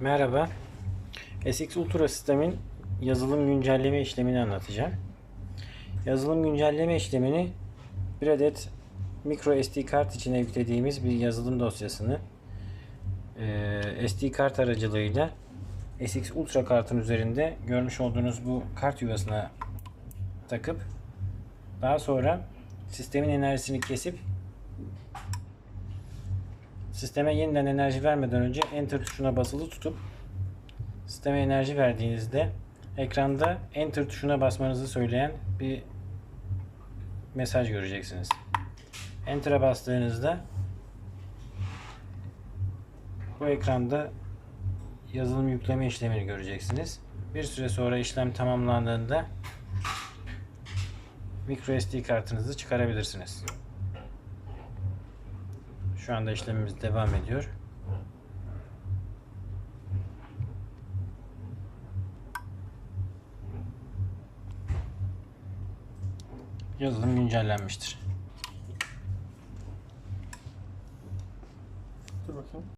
Merhaba. SX Ultra sistemin yazılım güncelleme işlemini anlatacağım. Yazılım güncelleme işlemini bir adet micro SD kart içine yüklediğimiz bir yazılım dosyasını eee, SD kart aracılığıyla SX Ultra kartın üzerinde görmüş olduğunuz bu kart yuvasına takıp daha sonra sistemin enerjisini kesip Sisteme yeniden enerji vermeden önce Enter tuşuna basılı tutup sisteme enerji verdiğinizde ekranda Enter tuşuna basmanızı söyleyen bir mesaj göreceksiniz. Enter'a bastığınızda bu ekranda yazılım yükleme işlemini göreceksiniz. Bir süre sonra işlem tamamlandığında microSD kartınızı çıkarabilirsiniz. Şu anda işlemimiz devam ediyor. Yazılım güncellenmiştir. Dur bakayım.